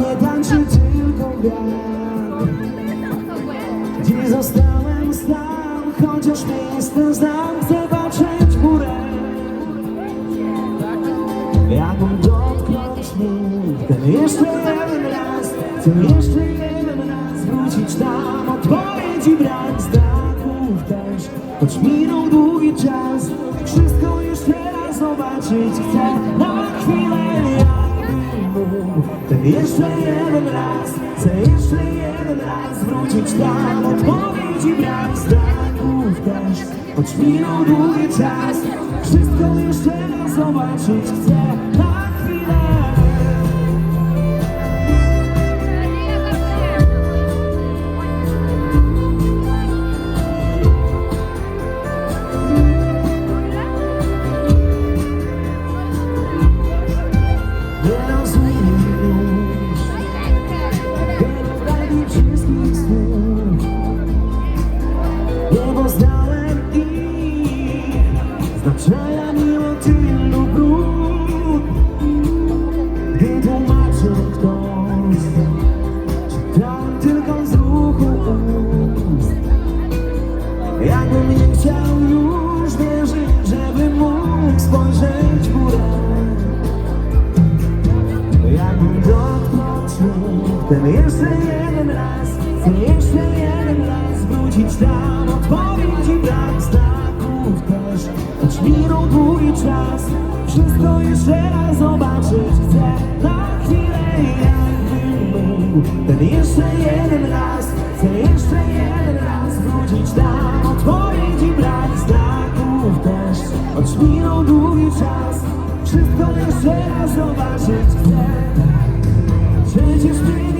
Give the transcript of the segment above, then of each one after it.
zabawie tańczy tylko wiatr. Dziś zostałem sam, chociaż miejsce znam, chcę patrzeć w górę. Jakbym dotknąć mógł ten jeszcze jeden raz Chcę jeszcze jeden raz wrócić tam Odpowiedzi brak znaków też Choć minął długi czas Wszystko jeszcze raz zobaczyć chcę Na chwilę jakbym mógł jeszcze jeden raz Chcę jeszcze jeden raz wrócić tam. Odpowiedzi brak znaków też. Choć minął długi czas Wszystko jeszcze raz zobaczyć. Chcę Ten jeszcze jeden raz Chcę jeszcze jeden raz wrócić tam. Odpowiedzi brak znaków też Choć minął długi czas. Wszystko jeszcze raz zobaczyć chcę Na chwilę jakbym mógł. Ten jeszcze jeden raz Chcę jeszcze jeden raz wrócić tam. Odpowiedzi brak znaków też Choć minął długi czas. Wszystko jeszcze raz zobaczyć chcę. Przecież mieliśmy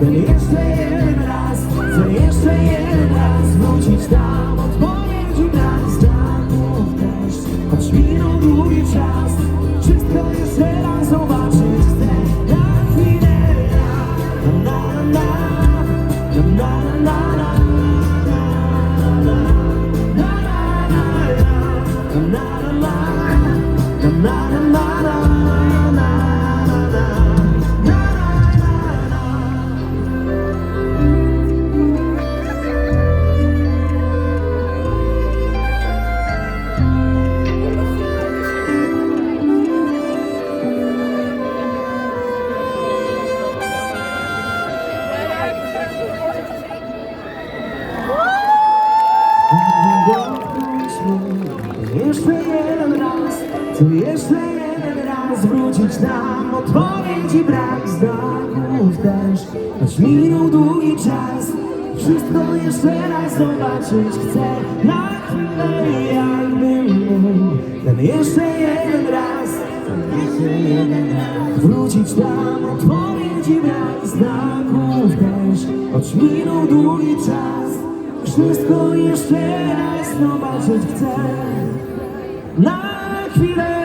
Ten jeszcze jeden raz Chcę jeszcze jeden raz wrócić tam Odpowiedzi brak znaków też Choć minął długi czas Wszystko jeszcze raz jeden raz, chcę jeszcze jeden raz wrócić tam Odpowiedzi brak znaków też Choć minął długi czas Wszystko jeszcze raz zobaczyć chcę. Na chwilę jakbym mógł Ten jeszcze jeden raz ten jeszcze jeden raz Wrócić tam Odpowiedzi brak znaków też Choć minął długi czas Wszystko jeszcze raz zobaczyć chcę Na chwilę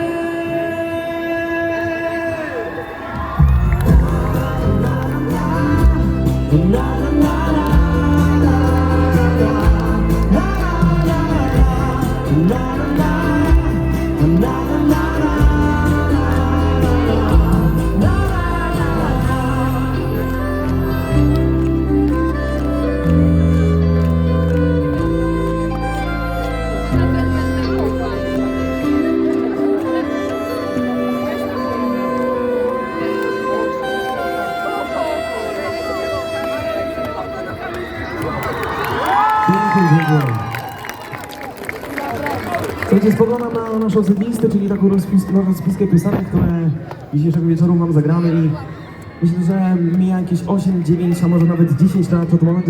dziękuję. Słuchajcie, spoglądam na naszą setlistę, czyli taką rozpis, rozpiskę piosenek, które dzisiejszego wieczoru mam zagrane i myślę, że mija jakieś 8, 9, a może nawet 10 lat od momentu,